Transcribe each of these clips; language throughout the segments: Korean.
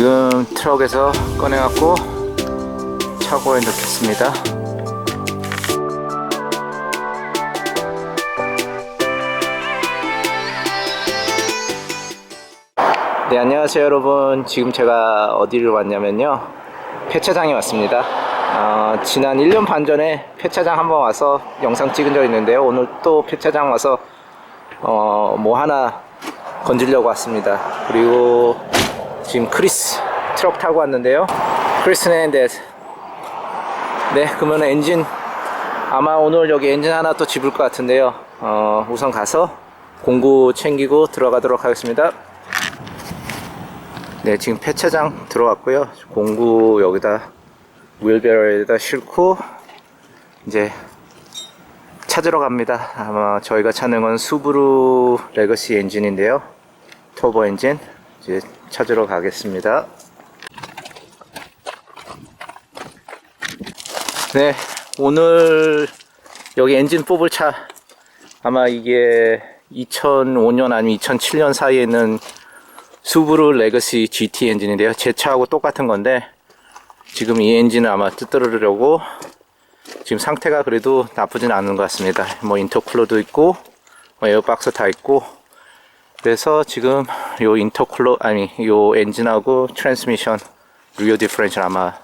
지금 트럭에서 꺼내갖고 차고에 넣겠습니다. 네, 안녕하세요, 여러분. 지금 제가 어디를 왔냐면요. 폐차장에 왔습니다. 어, 지난 1년 반 전에 폐차장 한번 와서 영상 찍은 적 있는데요. 오늘 또 폐차장 와서 어, 뭐 하나 건지려고 왔습니다. 그리고 지금 크리스 트럭 타고 왔는데요. 크리스는 네, 네 그러면 엔진 아마 오늘 여기 엔진 하나 또 집을 것 같은데요. 어, 우선 가서 공구 챙기고 들어가도록 하겠습니다. 네, 지금 폐차장 들어왔고요. 공구 여기다 윌베러에다 싣고 이제 찾으러 갑니다. 아마 저희가 찾는 건 수브루 레거시 엔진인데요. 터보 엔진 이제 찾으러 가겠습니다. 네, 오늘 여기 엔진 뽑을 차 아마 이게 2005년 아니면 2007년 사이에 있는 수브루 레거시 GT 엔진인데요. 제 차하고 똑같은 건데 지금 이 엔진을 아마 뜯으려고 지금 상태가 그래도 나쁘진 않은 것 같습니다. 뭐 인터쿨러도 있고 뭐 에어박스 다 있고 그래서 지금 요 인터쿨러 아니 요 엔진하고 트랜스미션 리어 디퍼런셜 아마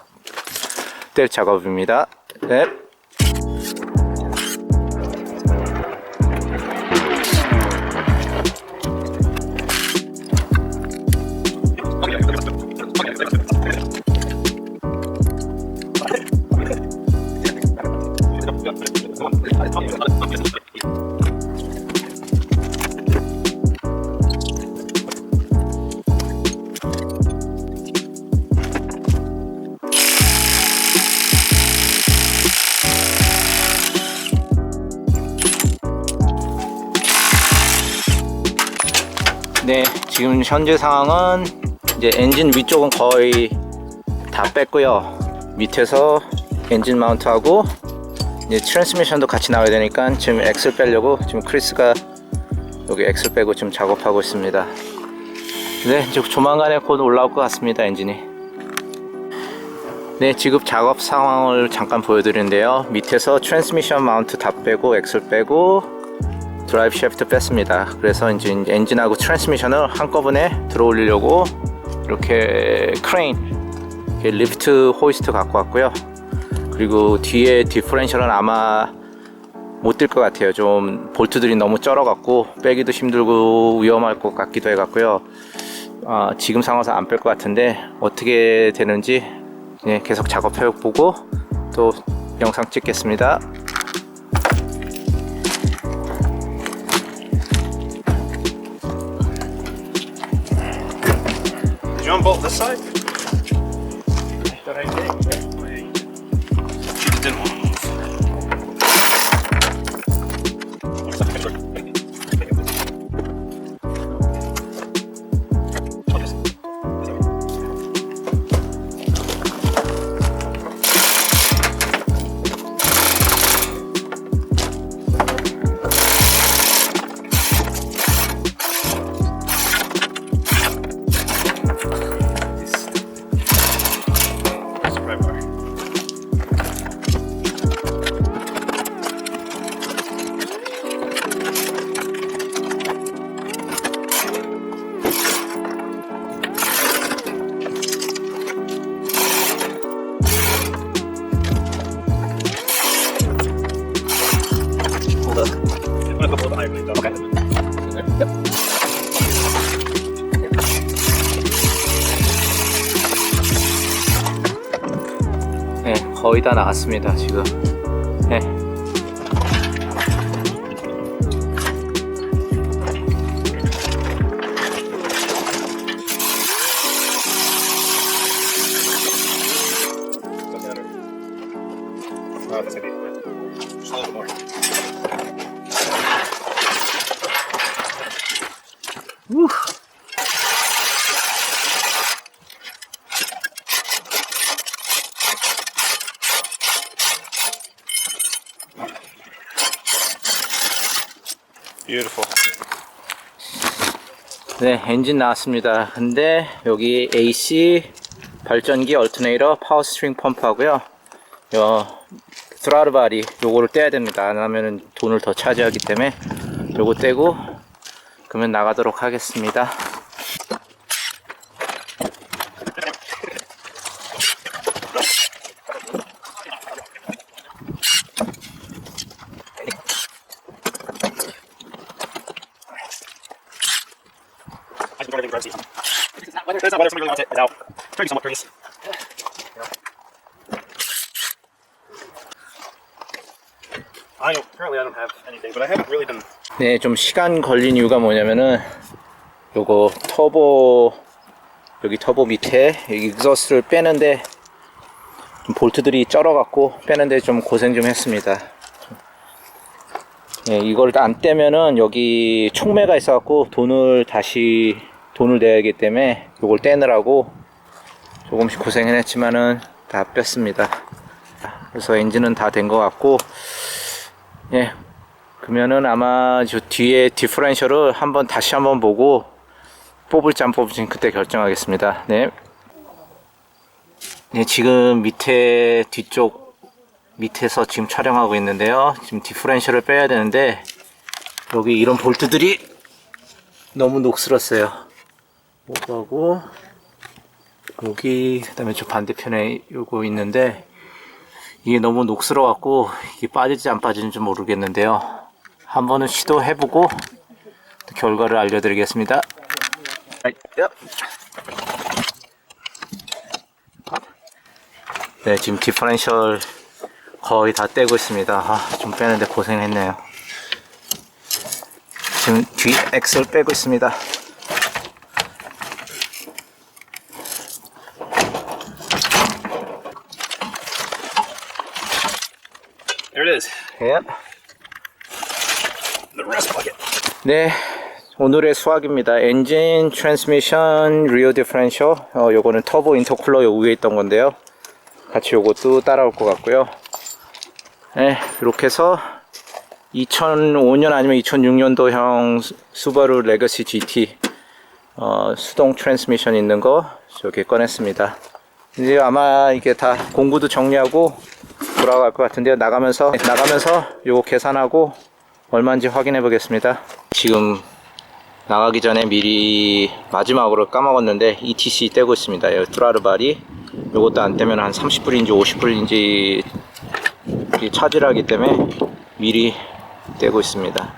뗄 작업입니다. 네. 지금 현재 상황은 이제 엔진 위쪽은 거의 다 뺐고요. 밑에서 엔진 마운트하고 이제 트랜스미션도 같이 나와야 되니까 지금 엑셀 빼려고 지금 크리스가 여기 엑셀 빼고 지금 작업하고 있습니다. 네, 조만간에 곧 올라올 것 같습니다, 엔진이. 네, 지금 작업 상황을 잠깐 보여드리는데요. 밑에서 트랜스미션 마운트 다 빼고 엑셀 빼고 드라이브 샤프트 뺐습니다. 그래서 이제 엔진하고 트랜스미션을 한꺼번에 들어 올리려고 이렇게 크레인, 이렇게 리프트 호이스트 갖고 왔고요. 그리고 뒤에 디퍼렌셜은 아마 못뜰것 같아요. 좀 볼트들이 너무 쩔어 갖고 빼기도 힘들고 위험할 것 같기도 해 갖고요. 아, 지금 상황에서 안 뺄 것 같은데 어떻게 되는지 예, 계속 작업해 보고 또 영상 찍겠습니다. You unbolt this side? That I did. 거의 다 나갔습니다, 지금. Beautiful. 네, 엔진 나왔습니다. 근데 여기 AC 발전기 얼터네이터 파워 스트링 펌프하고요. 요 드라르 바리 요거를 떼야 됩니다. 안 하면은 돈을 더 차지하기 때문에 요거 떼고 그러면 나가도록 하겠습니다. I just don't everything grabs It's not whether somebody really wants it. It's out. Be somewhat courteous. I don't, currently I don't have anything, but I haven't really been 네, 좀 시간 걸린 이유가 뭐냐면은 요거 터보 여기 터보 밑에 여기 익저스트를 빼는데 좀 볼트들이 쩔어갖고 빼는데 좀 고생 좀 했습니다. 예, 이걸 안 떼면은 여기 촉매가 있어갖고 돈을 다시 돈을 내야 하기 때문에 요걸 떼느라고 조금씩 고생은 했지만은 다 뺐습니다. 그래서 엔진은 다 된 것 같고 예, 그러면은 아마 저 뒤에 디퍼런셜을 한번 다시 한번 보고 뽑을지 안 뽑을지 그때 결정하겠습니다. 네. 네, 지금 밑에 뒤쪽 밑에서 지금 촬영하고 있는데요. 지금 디퍼런셜을 빼야 되는데 여기 이런 볼트들이 너무 녹슬었어요. 뭐하고 여기 그다음에 저 반대편에 요거 있는데 이게 너무 녹슬어 갖고 이게 빠질지 안 빠지는지 모르겠는데요. 한 번은 시도해보고 또 결과를 알려드리겠습니다. 네, 지금 디퍼런셜 거의 다 떼고 있습니다. 아, 좀 빼는데 고생했네요. 지금 뒤 엑셀 빼고 있습니다. There it is. 예. The rest bucket. 네, 오늘의 수학입니다. 엔진, 트랜스미션, 리어 디퍼런셜. 어, 요거는 터보 인터쿨러 요 위에 있던 건데요. 같이 요것도 따라올 것 같고요. 네, 이렇게 해서 2005년 아니면 2006년도형 수바루 레거시 GT 어, 수동 트랜스미션 있는 거 저기 꺼냈습니다. 이제 아마 이게 다 공구도 정리하고 돌아갈 것 같은데요. 나가면서 나가면서 요거 계산하고 얼마인지 확인해 보겠습니다. 지금 나가기 전에 미리 마지막으로 까먹었는데 ETC 떼고 있습니다. 여기 트라르발이 요것도 안 떼면 한 30불인지 50불인지 차질하기 때문에 미리 떼고 있습니다.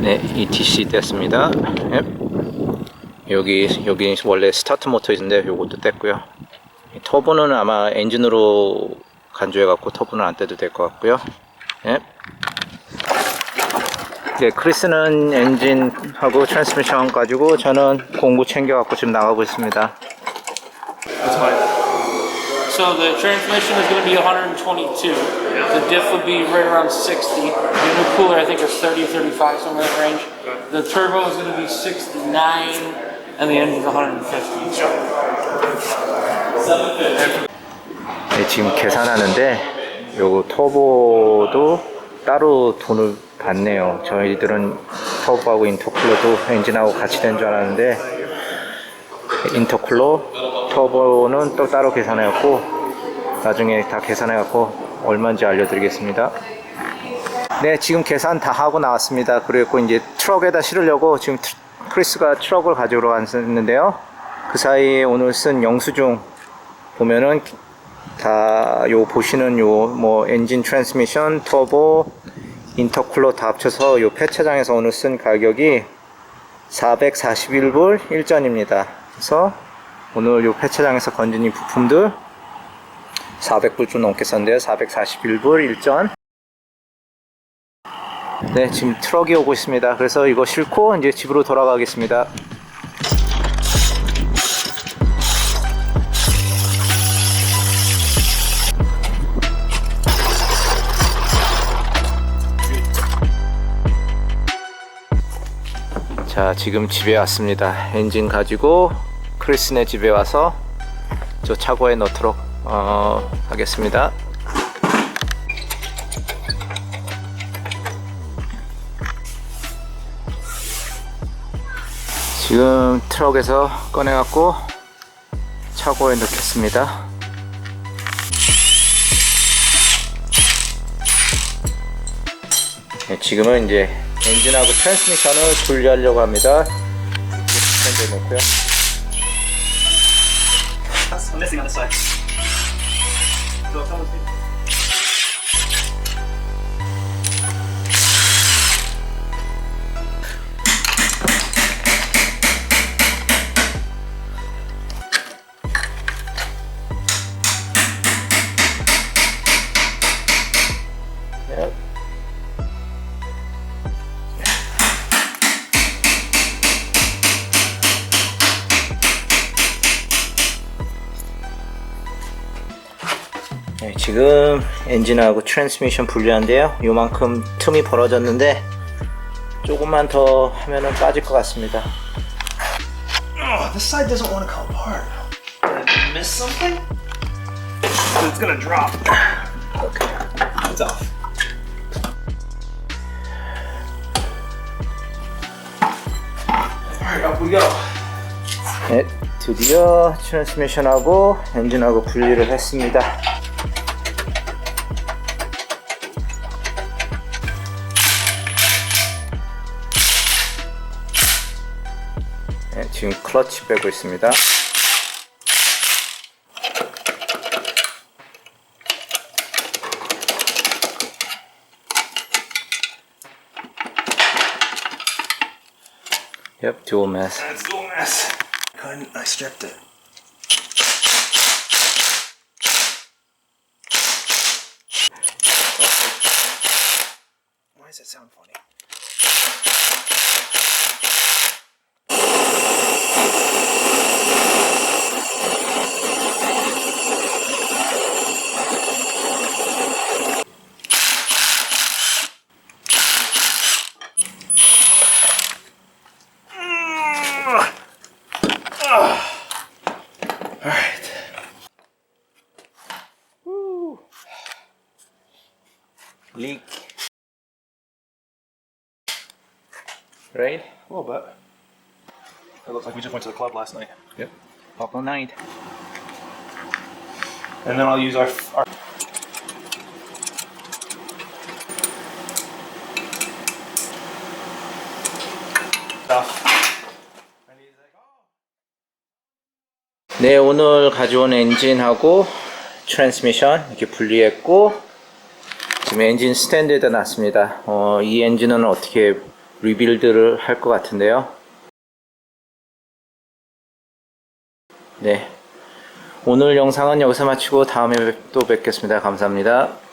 네, ETC 뗐습니다. 예. 여기 여기 원래 스타트 모터 있는데 요것도 뗐고요. 이 터보는 아마 엔진으로 간주해 갖고 터보는 안 떼도 될 것 같고요. 예. 네, 크리스는 엔진하고 트랜스미션 가지고 저는 공구 챙겨 갖고 지금 나가고 있습니다. So the transmission is going to be 122. The diff would be right around 60. The new cooler, I think, is 30 or 35, somewhere in that range. The turbo is going to be 69, and the engine's 150. 네, 지금 계산하는데 요거 터보도 따로 돈을 받네요. 저희들은 터보하고 인터쿨러도 엔진하고 같이 된 줄 알았는데 인터쿨러, 터보는 또 따로 계산해갖고 나중에 다 계산해갖고 얼마인지 알려드리겠습니다. 네, 지금 계산 다 하고 나왔습니다. 그리고 이제 트럭에다 실으려고 지금 트- 크리스가 트럭을 가지러 왔는데요. 그 사이에 오늘 쓴 영수증 보면은 다 요 보시는 요 뭐 엔진 트랜스미션, 터보, 인터쿨러 다 합쳐서 요 폐차장에서 오늘 쓴 가격이 441불 1전입니다. 그래서 오늘 요 폐차장에서 건진 이 부품들 400불 좀 넘게 썼는데요. 441불 1전. 네, 지금 트럭이 오고 있습니다. 그래서 이거 싣고 이제 집으로 돌아가겠습니다. 자, 지금 집에 왔습니다. 엔진 가지고 크리스네 집에 와서 저 차고에 넣도록 어, 하겠습니다. 지금 트럭에서 꺼내갖고 차고에 넣겠습니다. 네, 지금은 이제 엔진하고 트랜스미션을 분리하려고 합니다. 스탠드에 놓고요. That's, 지금 엔진하고 트랜스미션 분리한데요. 요만큼 틈이 벌어졌는데 조금만 더 하면은 빠질 것 같습니다. Oh, this side doesn't want to come apart. Did I miss something? It's gonna drop. Okay. It's off. Alright, up we go. 네, 드디어 트랜스미션하고 엔진하고 분리를 했습니다. 클러치 빼고 있습니다. Yep, dual mass. That's dual mess. Couldn't, I stripped it. Right? A little bit. It looks like we just went to the club last night. Yep. Buckle night. And then I'll use our, our oh. 네, 오늘 가져온 엔진하고 트랜스미션 이렇게 분리했고 지금 엔진 스탠드에다 놨습니다. 어, 이 엔진은 어떻게 리빌드를 할 것 같은데요. 네. 오늘 영상은 여기서 마치고 다음에 또 뵙겠습니다. 감사합니다.